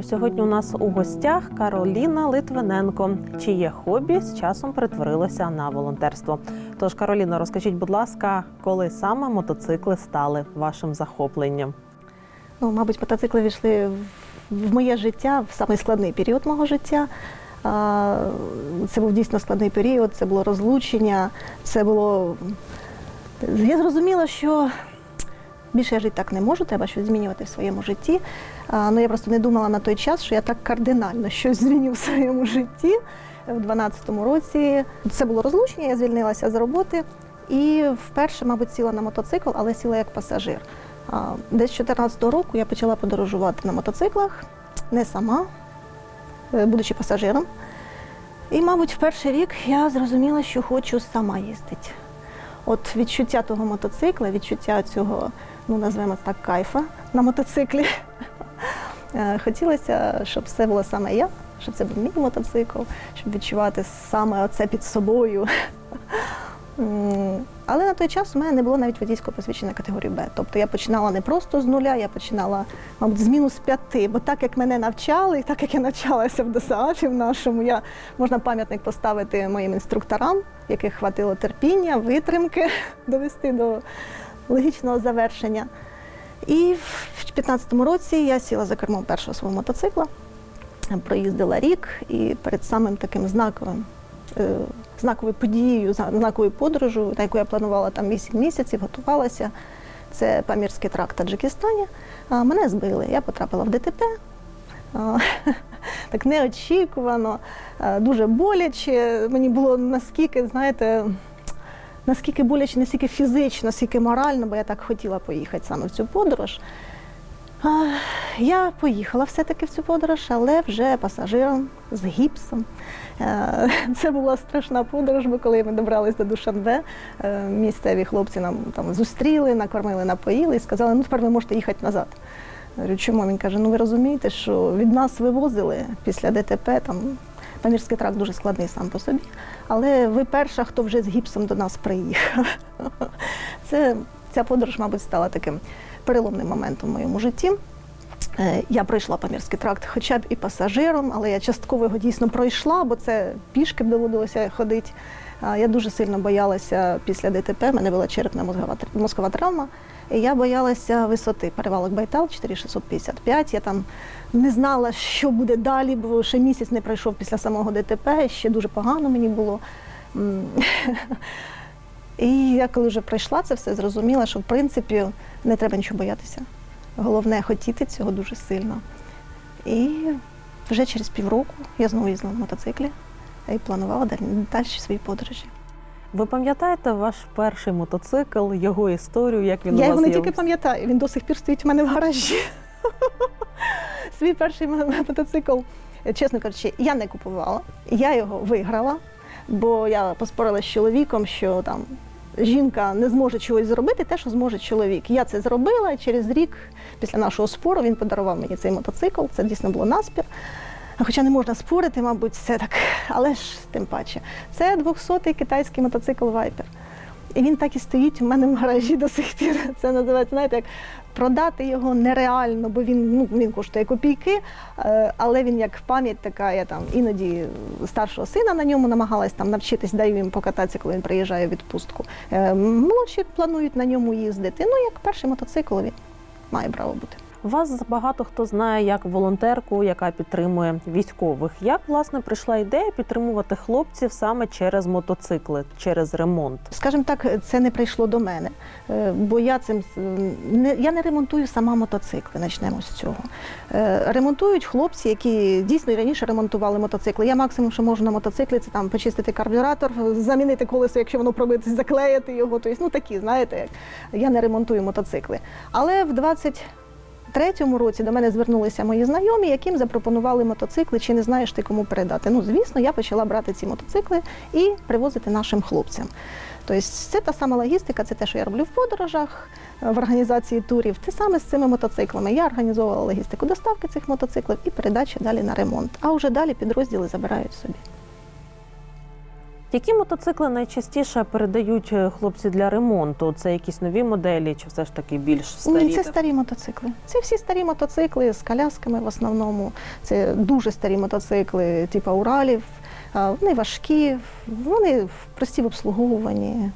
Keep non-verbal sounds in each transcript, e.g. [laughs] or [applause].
Нагадаємо, сьогодні у нас у гостях Кароліна Литвиненко, чиє хобі з часом перетворилося на волонтерство. Тож, Кароліна, розкажіть, будь ласка, коли саме мотоцикли стали вашим захопленням? Ну, мабуть, мотоцикли війшли в- моє життя в самий складний період мого життя. Це був дійсно складний період, це було розлучення, це було. Я зрозуміла, що більше я жити так не можу, треба щось змінювати в своєму житті. Ну, я просто не думала на той час, що я так кардинально щось зміню в своєму житті. В 12-му році це було розлучення, я звільнилася з роботи і вперше, мабуть, сіла на мотоцикл, але сіла як пасажир. Десь з 14-го року я почала подорожувати на мотоциклах, не сама, е, будучи пасажиром. І, мабуть, в перший рік я зрозуміла, що хочу сама їздити. От відчуття того мотоцикла, відчуття цього, ну назвемо так, кайфа на мотоциклі. Е, Хотілося, щоб все було саме я, щоб це був мій мотоцикл, щоб відчувати саме це під собою. Але на той час у мене не було навіть водійського посвідчення категорії Б. Тобто я починала не просто з нуля, я починала, мабуть, з мінус п'яти. Бо так як мене навчали, і так як я навчалася в ДОСААФі в нашому, я можна пам'ятник поставити моїм інструкторам, яких хватило терпіння, витримки [laughs] довести до логічного завершення. І в 2015 році я сіла за кермом першого свого мотоцикла, проїздила рік, і перед самим таким знаковим е, знаковою подією, знаковою подорожю, на яку я планувала там 8 місяців, готувалася. Це Памірський тракт в Таджикистані. Мене збили. Я потрапила в ДТП. [laughs] Так неочікувано, дуже боляче. Мені було наскільки, знаєте, наскільки боляче, не стільки фізично, наскільки морально, бо я так хотіла поїхати саме в цю подорож. Я поїхала все-таки в цю подорож, але вже пасажиром з гіпсом. Е, Це була страшна подорож, бо коли ми добрались до Душанбе, е, місцеві хлопці нам там зустріли, накормили, напоїли і сказали, ну тепер ви можете їхати назад. Говорю, чому? Він каже, ну ви розумієте, що від нас вивозили після ДТП, там Памірський тракт дуже складний сам по собі, але ви перша, хто вже з гіпсом до нас приїхав. [laughs] Це, ця подорож, мабуть, стала таким переломним моментом в моєму житті. Е, Я пройшла Памірський тракт хоча б і пасажиром, але я частково його дійсно пройшла, бо це пішки б доводилося ходити. Я дуже сильно боялася після ДТП, в мене була черепна мозкова травма. І я боялася висоти. Перевалок Байтал 4655. Я там не знала, що буде далі, бо ще місяць не пройшов після самого ДТП, ще дуже погано мені було. [laughs] І я коли вже пройшла це все, зрозуміла, що в принципі не треба нічого боятися. Головне хотіти цього дуже сильно. І вже через півроку я знову їздила на мотоциклі і планувала далі, свої подорожі. Ви пам'ятаєте ваш перший мотоцикл, його історію, як він у я вас його не тільки пам'ятаю, він до сих пір стоїть у мене в гаражі. [laughs] Свій перший мотоцикл, чесно кажучи, я не купувала. Я його виграла, бо я поспорила з чоловіком, що там жінка не зможе чогось зробити, те, що зможе чоловік. Я це зробила, і через рік після нашого спору він подарував мені цей мотоцикл. Це дійсно було наспір. Хоча не можна спорити, мабуть, це так, [laughs] але ж тим паче. Це 200-й китайський мотоцикл Viper. І він так і стоїть у мене в гаражі до сих пір. [laughs] Це називається, знаєте, як продати його нереально, бо він, ну, він коштує копійки, е, але він як пам'ять така, я там іноді старшого сина на ньому намагалась там навчитись, даю їм покататися, коли він приїжджає в відпустку. Е, Молодші планують на ньому їздити. Ну, як перший мотоцикл він має право бути. Вас багато хто знає як волонтерку, яка підтримує військових. Як власне прийшла ідея підтримувати хлопців саме через мотоцикли, через ремонт? Скажімо так, це не прийшло до мене, е, бо я цим не я не ремонтую сама мотоцикли. Почнемо з цього. Е, Ремонтують хлопці, які дійсно раніше ремонтували мотоцикли. Я максимум, що можу на мотоциклі, це там почистити карбюратор, замінити колесо, якщо воно пробите, заклеїти його. Тобто, ну такі, знаєте, як я не ремонтую мотоцикли. Але в 20 Третьому році до мене звернулися мої знайомі, яким запропонували мотоцикли, чи не знаєш ти кому передати. Ну, звісно, я почала брати ці мотоцикли і привозити нашим хлопцям. Тобто це та сама логістика, це те, що я роблю в подорожах, в організації турів. Те саме з цими мотоциклами. Я організовувала логістику доставки цих мотоциклів і передачі далі на ремонт. А вже далі підрозділи забирають собі. Які мотоцикли найчастіше передають е, хлопці для ремонту? Це якісь нові моделі, чи все ж таки більш старі? Ні, це старі мотоцикли. Це всі старі мотоцикли з колясками в основному. Це дуже старі мотоцикли, типу Уралів. Вони важкі, вони прості в обслуговуванні.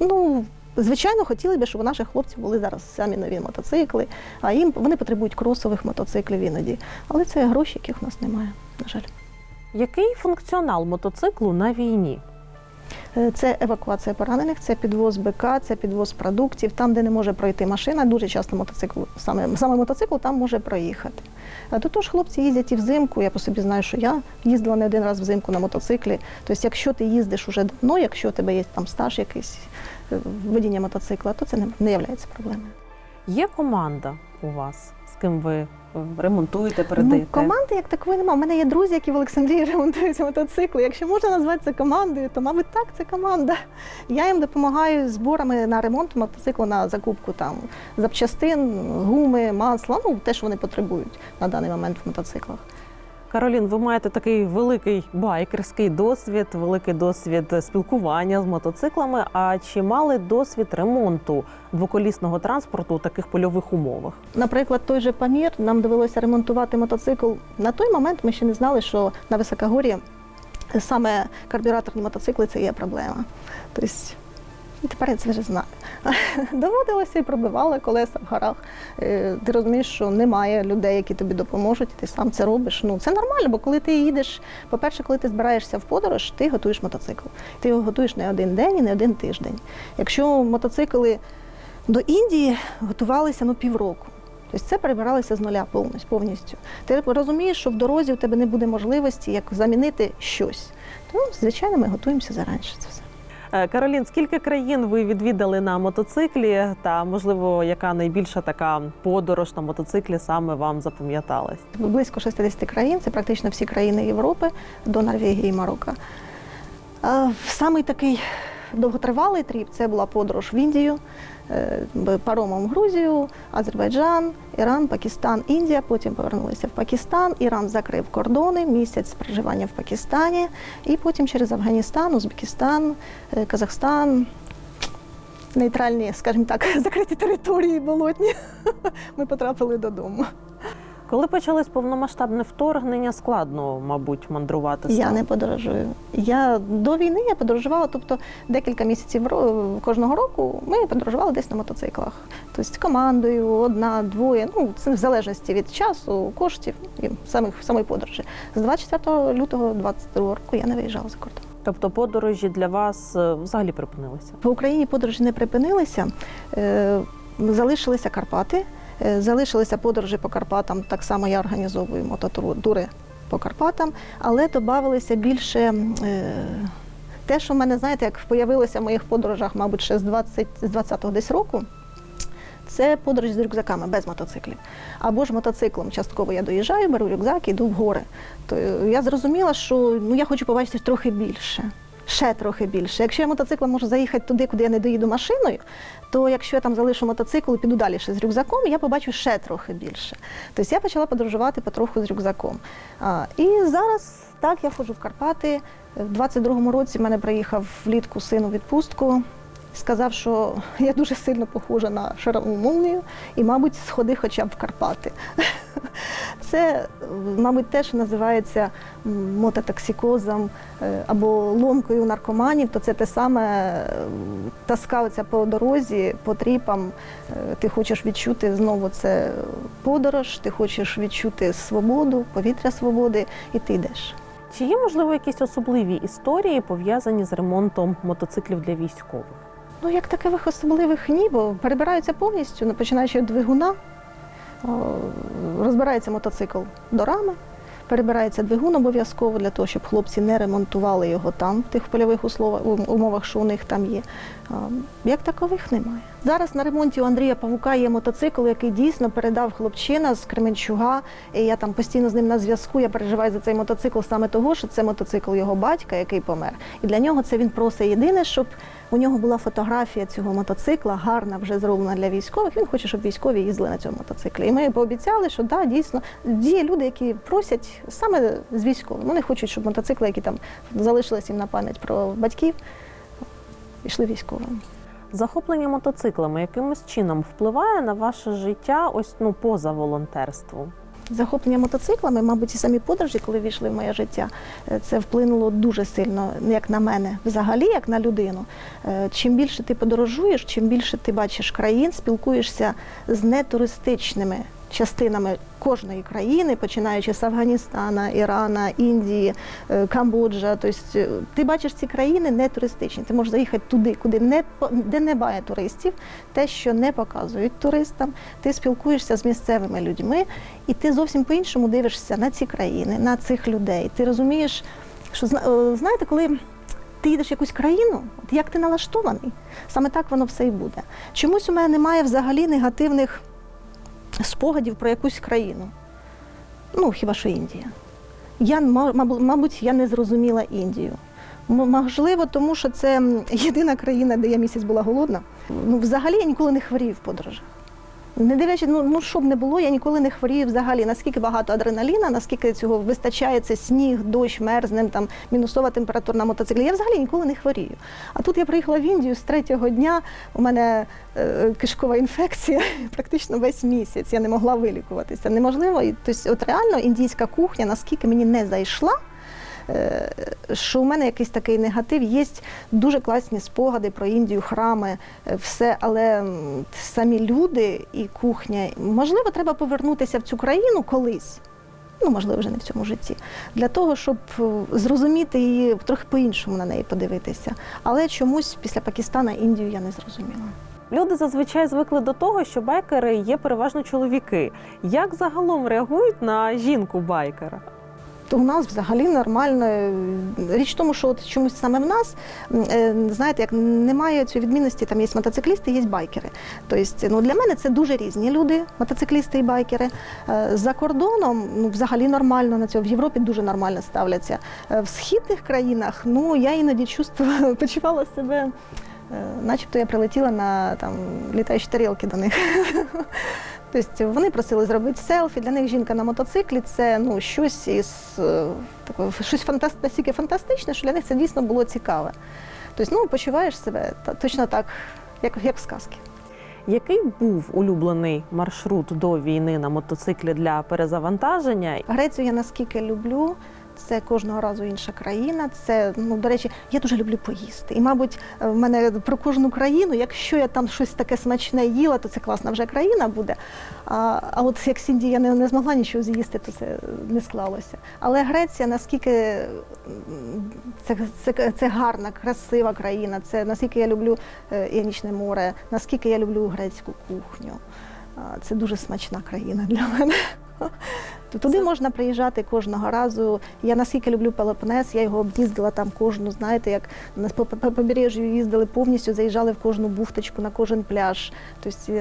Ну, звичайно, хотіли б, щоб у наших хлопців були зараз самі нові мотоцикли, а їм вони потребують кросових мотоциклів іноді. Але це гроші, яких у нас немає, на жаль. Який функціонал мотоциклу на війні? Е, Це евакуація поранених, це підвоз БК, це підвоз продуктів. Там, де не може пройти машина, дуже часто мотоцикл, саме, саме мотоцикл там може проїхати. А До того ж, хлопці їздять і взимку. Я по собі знаю, що я їздила не один раз взимку на мотоциклі. Тобто, якщо ти їздиш уже давно, якщо у тебе є там стаж якийсь е, водіння мотоцикла, то це не, не є проблемою. Є команда у вас, з ким ви ремонтуєте, ремонтуєте, Ну, передаєте? команди як такої немає. У мене є друзі, які в Олександрії [laughs] ремонтують мотоцикли. Якщо можна назвати це командою, то мабуть так, це команда. Я їм допомагаю зборами на ремонт мотоциклу на закупку там запчастин, гуми, масла, ну те, що вони потребують на даний момент в мотоциклах. Каролін, ви маєте такий великий байкерський досвід, великий досвід спілкування з мотоциклами. А чи мали досвід ремонту двоколісного транспорту у таких польових умовах? Наприклад, той же Памір нам довелося ремонтувати мотоцикл. На той момент ми ще не знали, що на високогор'ї саме карбюраторні мотоцикли це є проблема. Тобто, тепер я це вже знаю. [laughs] Доводилося і пробивали колеса в горах. Е, Ти розумієш, що немає людей, які тобі допоможуть, і ти сам це робиш. Ну це нормально, бо коли ти їдеш, по-перше, коли ти збираєшся в подорож, ти готуєш мотоцикл. Ти його готуєш не один день і не один тиждень. Якщо мотоцикли до Індії готувалися ну півроку. Тобто це перебиралося з нуля повністю. Ти розумієш, що в дорозі у тебе не буде можливості як замінити щось. Тому, звичайно, ми готуємося зараніше це все. Е, Каролін, скільки країн ви відвідали на мотоциклі? Та можливо, яка найбільша така подорож на мотоциклі саме вам запам'яталась? Близько 60 країн, це практично всі країни Європи до Норвегії і Марокко. Самий такий довготривалий тріп це була подорож в Індію, е, паромом Грузію, Азербайджан, Іран, Пакистан, Індія. Потім повернулися в Пакистан. Іран закрив кордони, місяць проживання в Пакистані, і потім через Афганістан, Узбекистан, е, Казахстан. Нейтральні, скажімо так, [laughs] закриті території болотні. [laughs] Ми потрапили додому. Коли почалось повномасштабне вторгнення, складно, мабуть, мандрувати Я не подорожую. Я до війни я подорожувала, тобто декілька місяців кожного року ми подорожували десь на мотоциклах. Тобто командою, одна, двоє. Ну це в залежності від часу, коштів і самих самої подорожі. З 24 лютого 22 року я не виїжджала за кордон. Тобто подорожі для вас е, взагалі припинилися? В Україні подорожі не припинилися. Е, Залишилися Карпати, залишилися подорожі по Карпатам. Так само я організовую мототури по Карпатам, але додавалися більше. е, Те, що в мене, знаєте, як появилося в моїх подорожах, мабуть, ще з 20, з 20-го десь року, це подорож з рюкзаками без мотоциклів. Або ж мотоциклом. Частково я доїжджаю, беру рюкзак і йду в гори. То е, я зрозуміла, що ну, я хочу побачити трохи більше. Ще трохи більше. Якщо я мотоциклом можу заїхати туди, куди я не доїду машиною, то якщо я там залишу мотоцикл і піду далі ще з рюкзаком, я побачу ще трохи більше. Тобто я почала подорожувати потроху з рюкзаком. А, і зараз так я ходжу в Карпати. В 22-му році мене приїхав влітку син у відпустку. Сказав, що я дуже сильно похожа на шарову молнію і, мабуть, сходи хоча б в Карпати. [laughs] Це, мабуть, те, що називається мототоксикозом е, або ломкою наркоманів, то це те саме е, по дорозі, по тріпам. Е, Ти хочеш відчути знову це подорож, ти хочеш відчути свободу, повітря свободи, і ти йдеш. Чи є можливо якісь особливі історії пов'язані з ремонтом мотоциклів для військових? Ну, як таких особливих ні, бо перебираються повністю, ну, починаючи від двигуна, розбирається мотоцикл до рами, перебирається двигун обов'язково для того, щоб хлопці не ремонтували його там, в тих польових умовах, що у них там є. Як такових немає. Зараз на ремонті у Андрія Павука є мотоцикл, який дійсно передав хлопчина з Кременчуга. І я там постійно з ним на зв'язку. Я переживаю за цей мотоцикл саме того, що це мотоцикл його батька, який помер. І для нього це він просить єдине, щоб У нього була фотографія цього мотоцикла, гарна, вже зроблена для військових. Він хоче, щоб військові їздили на цьому мотоциклі. І ми пообіцяли, що да, дійсно є люди, які просять саме з військовим. Вони хочуть, щоб мотоцикли, які там залишились їм на пам'ять про батьків, пішли військовим. Захоплення мотоциклами якимось чином впливає на ваше життя ось ну поза волонтерством? Захоплення мотоциклами, мабуть, і самі подорожі, коли війшли в моє життя, е, це вплинуло дуже сильно, як на мене, взагалі, як на людину. Е, Чим більше ти подорожуєш, чим більше ти бачиш країн, спілкуєшся з нетуристичними частинами кожної країни, починаючи з Афганістана, Ірана, Індії, е, Камбоджа. Тобто е, ти бачиш ці країни не туристичні. Ти можеш заїхати туди, куди не де немає туристів, те, що не показують туристам. Ти спілкуєшся з місцевими людьми, і ти зовсім по-іншому дивишся на ці країни, на цих людей. Ти розумієш, що е, знаєте, коли. Ти їдеш в якусь країну, як ти налаштований, саме так воно все і буде. Чомусь у мене немає взагалі негативних спогадів про якусь країну. Ну, хіба що Індія. Я, ма- мабуть, я не зрозуміла Індію. Можливо, тому що це єдина країна, де я місяць була голодна. Ну, взагалі я ніколи не хворію в подорожах. Не дивлячись, ну, ну що б не було, я ніколи не хворію взагалі. Наскільки багато адреналіна, наскільки цього вистачає, це сніг, дощ, мерзнем, там мінусова температура на мотоциклі. Я взагалі ніколи не хворію. А тут я приїхала в Індію з третього дня. У мене е, кишкова інфекція [laughs] практично весь місяць. Я не могла вилікуватися. Неможливо. І, тобто, от реально індійська кухня, наскільки мені не зайшла. Е, Що у мене якийсь такий негатив, є дуже класні спогади про Індію, храми, е, все, але самі люди і кухня. Можливо, треба повернутися в цю країну колись. Ну, можливо, вже не в цьому житті, для того, щоб е, зрозуміти її трохи по-іншому на неї подивитися. Але чомусь після Пакистана Індію я не зрозуміла. Люди зазвичай звикли до того, що байкери є переважно чоловіки. Як загалом реагують на жінку байкера? То у нас взагалі нормально. Річ в тому, що от чомусь саме в нас, е, знаєте, як немає цієї відмінності, там є мотоциклісти, є байкери. Тобто, ну, для мене це дуже різні люди, мотоциклісти і байкери. Е, За кордоном ну, взагалі нормально на цьому, в Європі дуже нормально ставляться. Е, В східних країнах ну, я іноді чувствувала, [laughs] почувала себе. Начебто я прилетіла на там літаючі тарілки до них. [laughs] Тобто вони просили зробити селфі. Для них жінка на мотоциклі це ну, щось із е, такого, щось фантаст, настільки фантастичне, що для них це дійсно було цікаве. Тобто, ну, почуваєш себе та, точно так, як, як в сказці. Який був улюблений маршрут до війни на мотоциклі для перезавантаження? Грецію я наскільки люблю. Це кожного разу інша країна. Це ну до речі, я дуже люблю поїсти. І, мабуть, в мене про кожну країну, якщо я там щось таке смачне їла, то це класна вже країна буде. А, а от як з Індії я не, не змогла нічого з'їсти, то це не склалося. Але Греція, наскільки це, це, це гарна, красива країна, це наскільки я люблю е, Іонічне море, наскільки я люблю грецьку кухню. Це дуже смачна країна для мене. [laughs] То Туди Це- можна приїжджати кожного разу. Я наскільки люблю Пелопонес, я його об'їздила там кожну, знаєте, як на по по- побережжю їздили повністю, заїжджали в кожну бухточку, на кожен пляж. Тобто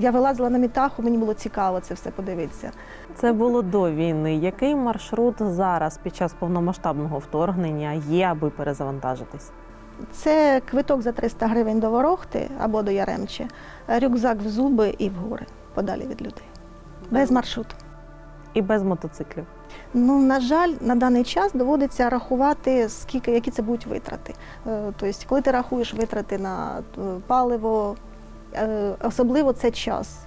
я вилазила на мітаху, мені було цікаво це все подивитися. Це було до війни. Який маршрут зараз під час повномасштабного вторгнення є, аби перезавантажитись? Це квиток за 300 гривень до Ворохти або до Яремче, рюкзак в зуби і в гори, подалі від людей. Без маршруту. І без мотоциклів. Ну, на жаль, на даний час доводиться рахувати, скільки, які це будуть витрати. Е, Тобто, коли ти рахуєш витрати на е, паливо, е, особливо це час.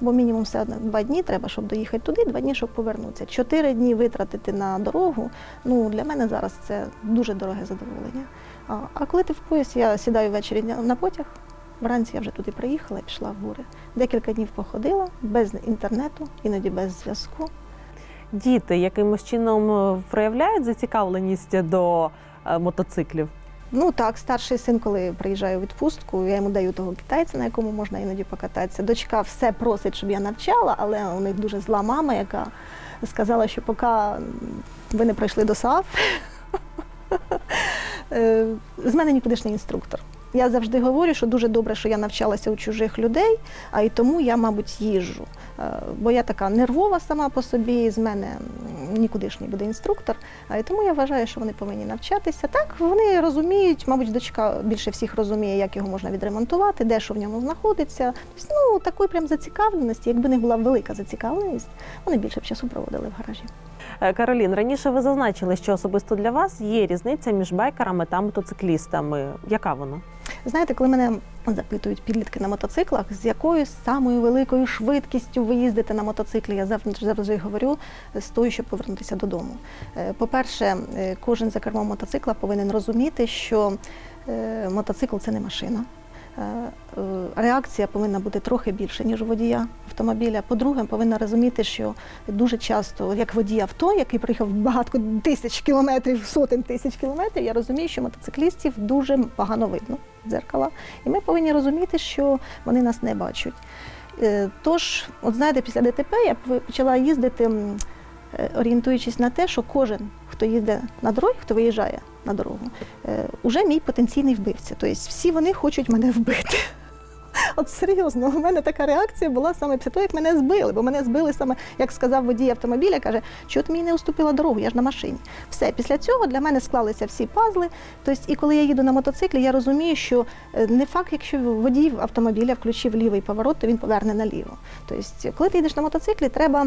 Бо мінімум все одно два дні треба, щоб доїхати туди, два дні, щоб повернутися. Чотири дні витратити на дорогу. Ну для мене зараз це дуже дороге задоволення. А, а коли ти в поїзд, я сідаю ввечері на- потяг. Вранці я вже туди приїхала і пішла в гори. Декілька днів походила без інтернету, іноді без зв'язку. Діти якимось чином е, проявляють зацікавленість до е, мотоциклів. Ну так, старший син, коли приїжджає у відпустку, я йому даю того китайця, на якому можна іноді покататися. Дочка все просить, щоб я навчала, але у них дуже зла мама, яка сказала, що поки ви не пройшли до САФ, [laughs] е, з мене нікудишній інструктор. Я завжди говорю, що дуже добре, що я навчалася у чужих людей, а й тому я, мабуть, їжджу. Е, Бо я така нервова сама по собі, з мене нікудишній буде інструктор. А, І тому я вважаю, що вони повинні навчатися. Так, вони розуміють, мабуть, дочка більше всіх розуміє, як його можна відремонтувати, де що в ньому знаходиться. Тобто, ну, такої прям зацікавленості, якби не була велика зацікавленість, вони більше б часу проводили в гаражі. Е, Каролін, раніше ви зазначили, що особисто для вас є різниця між байкерами та мотоциклістами. Яка вона? Знаєте, коли мене запитують підлітки на мотоциклах, з якою самою великою швидкістю ви їздите на мотоциклі, я завжди, завжди говорю з тою, щоб повернутися додому. Е, По-перше, е, кожен за кермом мотоцикла повинен розуміти, що е, мотоцикл це не машина. Е, е, Реакція повинна бути трохи більше, ніж у водія автомобіля. По-друге, повинна розуміти, що дуже часто, як водій авто, який приїхав багато тисяч кілометрів, сотень тисяч кілометрів, я розумію, що мотоциклістів дуже погано видно в дзеркала. І ми повинні розуміти, що вони нас не бачать. Е, Тож, от знаєте, після ДТП я почала їздити, орієнтуючись на те, що кожен, хто їздить на дорозі, хто виїжджає на дорогу, е, уже мій потенційний вбивця. Тобто всі вони хочуть мене вбити. [laughs] От серйозно, у мене така реакція була саме після того, як мене збили. Бо мене збили саме, як сказав водій автомобіля, каже, що ти мені не уступила дорогу, я ж на машині. Все, після цього для мене склалися всі пазли. Тобто, і коли я їду на мотоциклі, я розумію, що е, не факт, якщо водій автомобіля включив лівий поворот, то він поверне наліво. Тобто, коли ти їдеш на мотоциклі, треба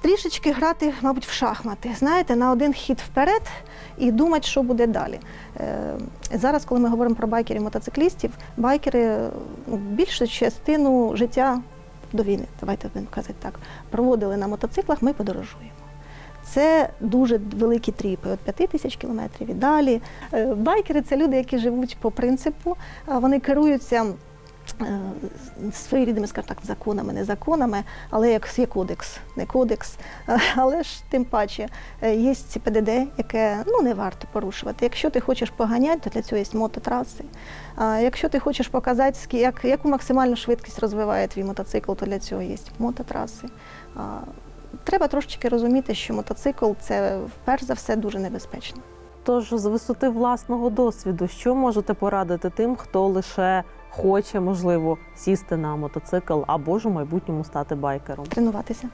трішечки грати, мабуть, в шахмати. Знаєте, на один хід вперед і думати, що буде далі. Е, Зараз, коли ми говоримо про байкерів мотоциклістів, байкери ну, більшу частину життя до війни, давайте будемо казати так, проводили на мотоциклах, ми подорожуємо. Це дуже великі тріпи, від 5 тисяч кілометрів і далі. Е, Байкери це люди, які живуть по принципу, вони керуються своєрідними, скажімо так, законами, не законами, але як є кодекс, не кодекс. [laughs] Але ж тим паче е, є ці ПДД, яке ну, не варто порушувати. Якщо ти хочеш поганяти, то для цього є мототраси. Якщо ти хочеш показати, як, яку максимальну швидкість розвиває твій мотоцикл, то для цього є мототраси. Треба трошечки розуміти, що мотоцикл це перш за все дуже небезпечно. Тож, з висоти власного досвіду, що можете порадити тим, хто лише хоче, можливо, сісти на мотоцикл або ж у майбутньому стати байкером? Тренуватися.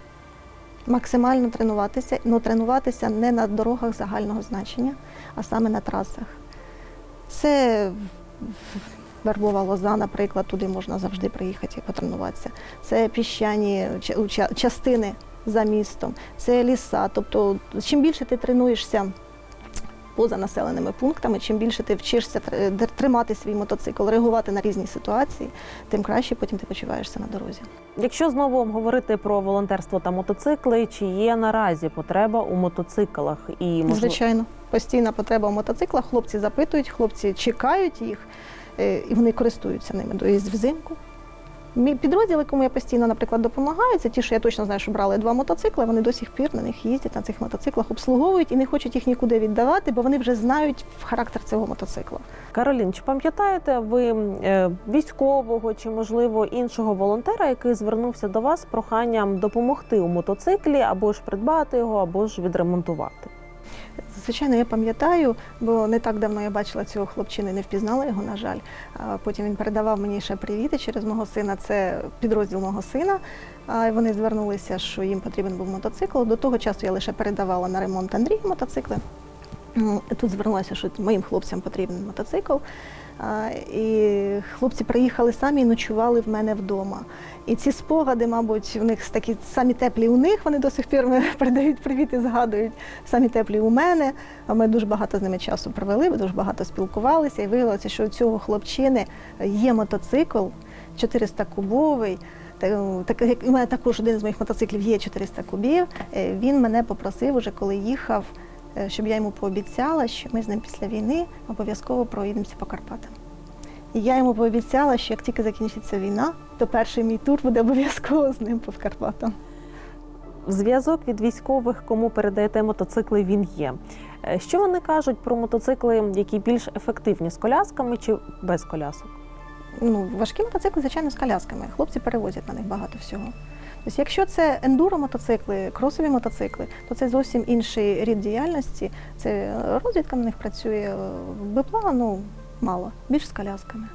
Максимально тренуватися, але тренуватися не на дорогах загального значення, а саме на трасах. Це вербова лоза, наприклад, туди можна завжди приїхати і потренуватися. Це піщані ча- частини за містом, це ліса. Тобто, чим більше ти тренуєшся поза населеними пунктами, чим більше ти вчишся тр- тримати свій мотоцикл, реагувати на різні ситуації, тим краще потім ти почуваєшся на дорозі. Якщо знову говорити про волонтерство та мотоцикли, чи є наразі потреба у мотоциклах і можливо, Звичайно, постійна потреба в мотоциклах. Хлопці запитують, хлопці чекають їх, е, і вони користуються ними до взимку. Мій підрозділ, якому я постійно, наприклад, допомагаю, це ті, що я точно знаю, що брали два мотоцикли, вони до сих пір на них їздять, на цих мотоциклах обслуговують і не хочуть їх нікуди віддавати, бо вони вже знають характер цього мотоцикла. Каролін, чи пам'ятаєте ви е, військового чи можливо іншого волонтера, який звернувся до вас з проханням допомогти у мотоциклі або ж придбати його, або ж відремонтувати? Звичайно, я пам'ятаю, бо не так давно я бачила цього хлопчини, не впізнала його, на жаль. Потім він передавав мені ще привіти через мого сина. Це підрозділ мого сина. Вони звернулися, що їм потрібен був мотоцикл. До того часу я лише передавала на ремонт Андрію мотоцикли. Тут звернулася, що моїм хлопцям потрібен мотоцикл. І хлопці приїхали самі і ночували в мене вдома. І ці спогади, мабуть, в них такі самі теплі у них. Вони до сих пір [laughs] передають привіт і згадують самі теплі у мене. Ми дуже багато з ними часу провели, ми дуже багато спілкувалися, і виявилося, що у цього хлопчини є мотоцикл 400 кубовий. Та- Так у мене також один з моїх мотоциклів є 400 кубів. Е, Він мене попросив уже, коли їхав, щоб я йому пообіцяла, що ми з ним після війни обов'язково проїдемося по Карпатам. І я йому пообіцяла, що як тільки закінчиться війна, то перший мій тур буде обов'язково з ним по Карпатам. Зв'язок від військових, кому передаєте мотоцикли, він є. Е, Що вони кажуть про мотоцикли, які більш ефективні з колясками чи без колясок? Ну, важкі мотоцикли, звичайно, з колясками. Хлопці перевозять на них багато всього. Тобто, якщо це ендуро мотоцикли, кросові мотоцикли, то це зовсім інший рід діяльності. Це розвідка на них працює, БПЛА, ну, мало, більш з колясками.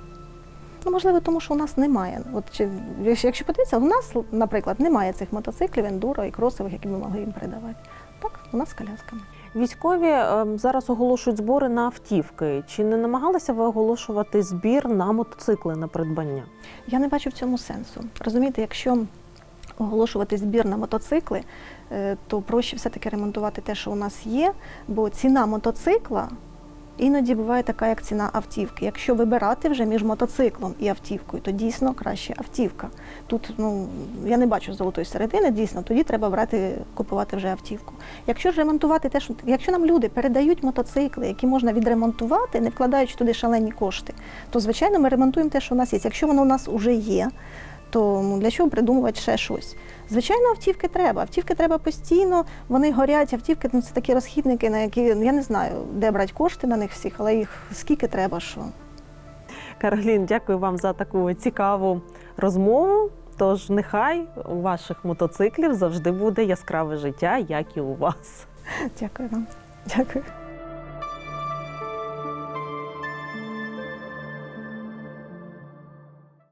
Ну, можливо, тому що у нас немає. От, чи, якщо якщо подивитися, у нас, наприклад, немає цих мотоциклів, ендуро і кросових, які ми могли їм передавати. Так, у нас з колясками. Військові ем, зараз оголошують збори на автівки. Чи не намагалися ви оголошувати збір на мотоцикли на придбання? Я не бачу в цьому сенсу. Розумієте, якщо оголошувати збір на мотоцикли, е, то проще все-таки ремонтувати те, що у нас є, бо ціна мотоцикла іноді буває така, як ціна автівки. Якщо вибирати вже між мотоциклом і автівкою, то дійсно краще автівка. Тут ну я не бачу золотої середини, дійсно, тоді треба брати, купувати вже автівку. Якщо ж ремонтувати те, що якщо нам люди передають мотоцикли, які можна відремонтувати, не вкладаючи туди шалені кошти, то звичайно ми ремонтуємо те, що у нас є. Якщо воно у нас вже є, то ну, для чого придумувати ще щось? Звичайно, автівки треба. Автівки треба постійно, вони горять. Автівки ну, це такі розхідники, на які я не знаю, де брати кошти на них всіх, але їх скільки треба, що. Каролін, дякую вам за таку цікаву розмову. Тож нехай у ваших мотоциклів завжди буде яскраве життя, як і у вас. Дякую вам. Дякую.